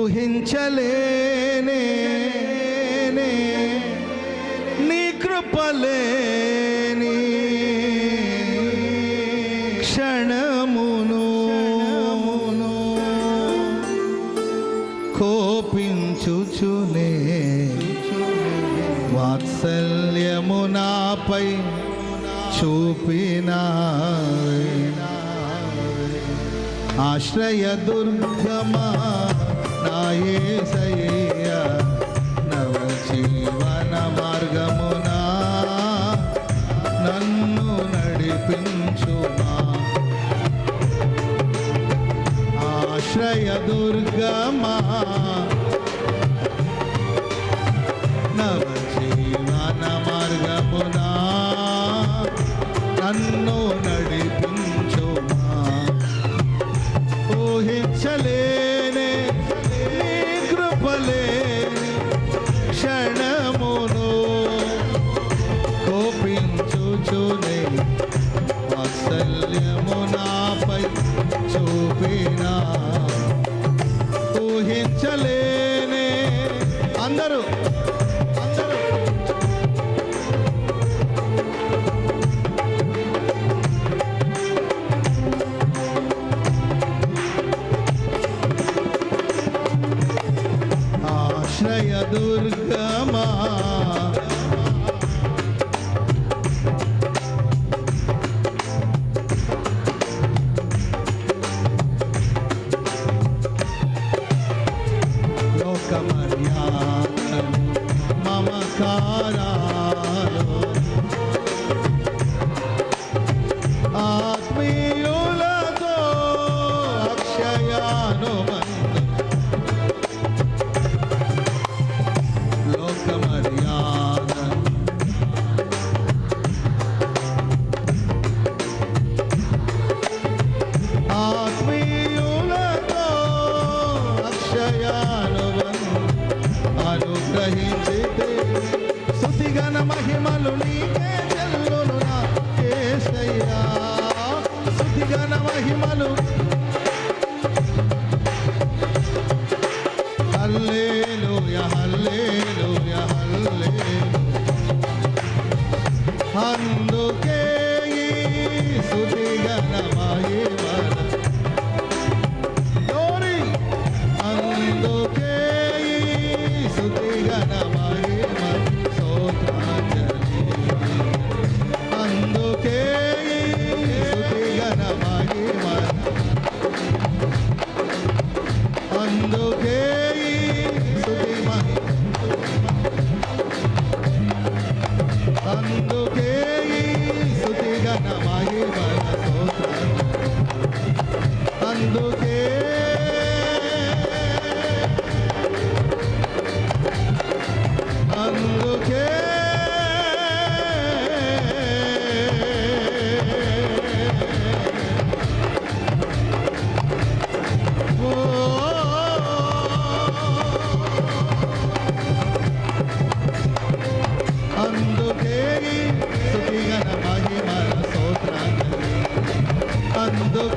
ఊహించలేనే నీ కృపలేని క్షణమును కోపించుచునే. వాత్సల్యము నాపై చూపినా ఆశ్రయ దుర్గమా నాయసయ్య నవ జీవన మార్గమునా నన్ను నడిపించుమా. ఆశ్రయ దుర్గమా నవ ఆశ్రయ దుర్గమా ఆత్మీయులతో అక్షయానుబంధం అనుగ్రహించితే స్తుతిగణ మహిమలు నీకే చెల్లును నా యేసయ్యా స్తుతిగణ మహిమలు హల్లెలూయా హల్లెలూయా హల్లెలూయా. అందుకే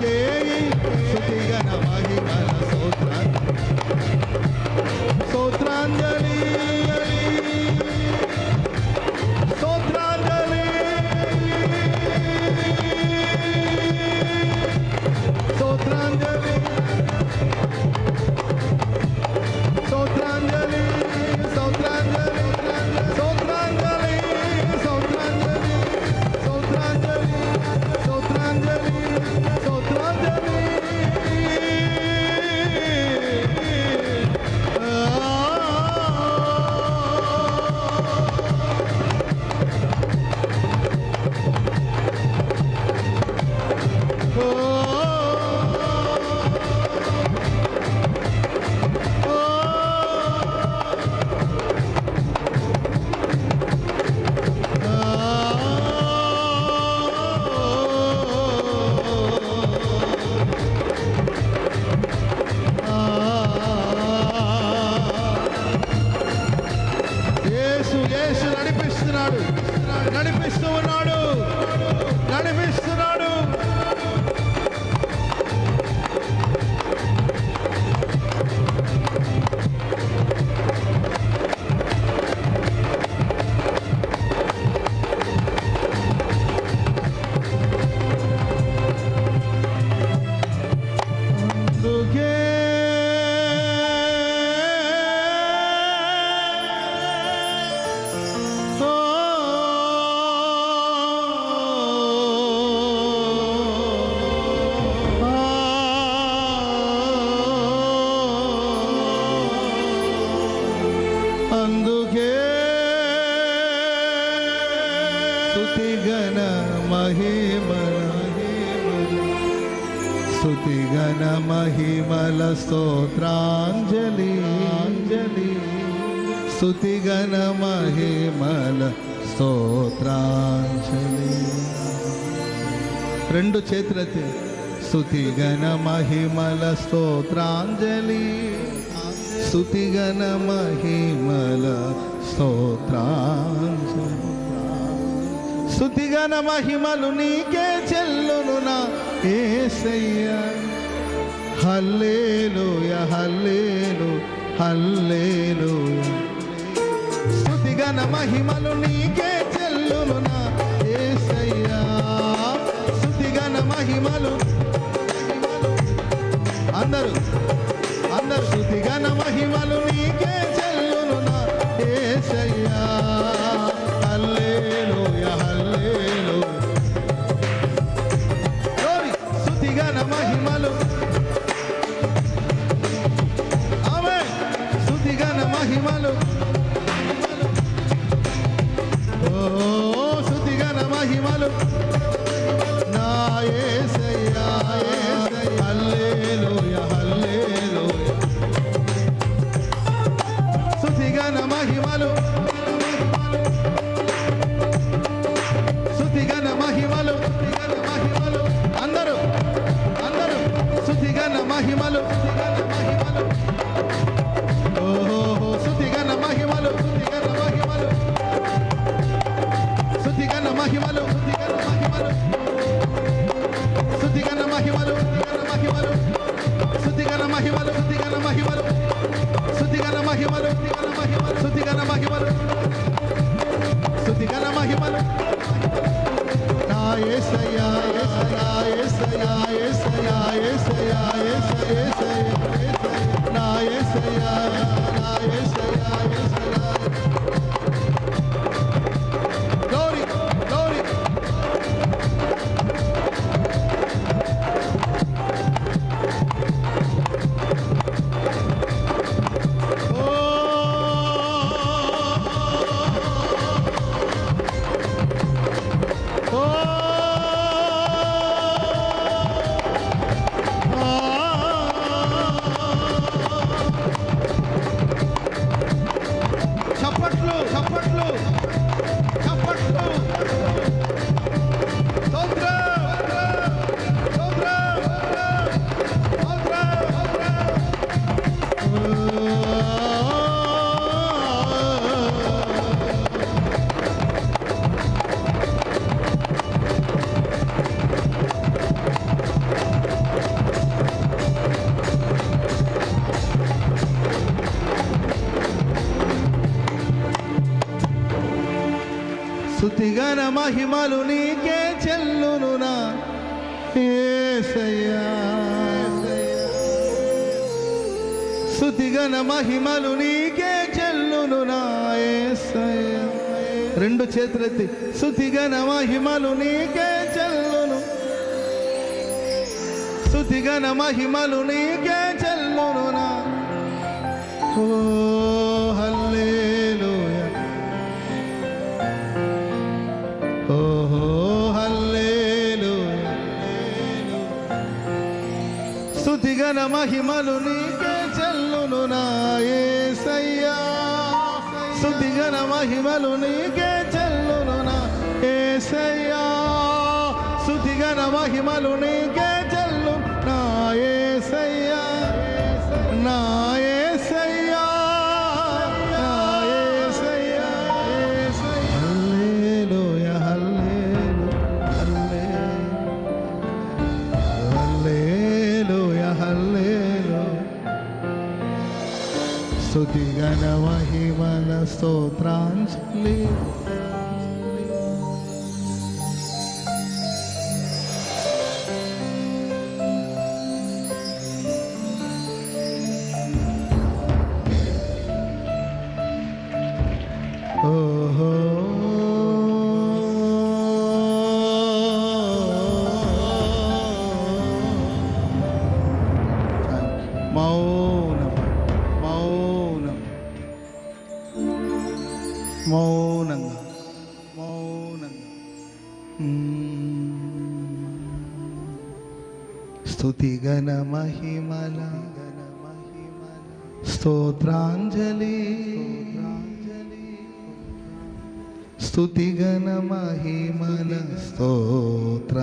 Hare స్థుతి గణ మహిమల స్తోత్రాంజలి. అంజలి స్థుతి గణ మహిమల స్తోత్రాంజలి. రెండు చేతులతి స్థుతి గణ మహిమల స్తోత్రాంజలి. స్థుతి గణ మహిమల స్తోత్రాంజలి. స్థుతిగణ మహిమలు నీకే చెల్లును నా ఏసయ్య. Hallelujah హల్లేలు hallelujah. స్తుతిగణ మహిమలు నీకే hermano. స్థుతిగన మహిమలు నీకే చెల్లునునా ఏసయ్యా స్థుతిగన మహిమలు నీకే చెల్లును రెండు చేతులెత్తి సుతిగన మహిమలు నీకే చెల్లును. సుతిగన మహిమలు నీకే చెల్లును ఓ హల్లే ఘన మహిమలు నీకే చెల్లును నాయసయ్యా స్థుతి ఘన మహిమలు నీకే చెల్లును నాయసయ్యా స్థుతి ఘన మహిమలు నీకే स्तुतिगणमहिमनस्तोत्राञ्जलिः మౌనంగా స్తుతి గణ మహిమల స్తోత్రాంజలి స్తుతి గణ మహిమల స్తోత్రాంజలి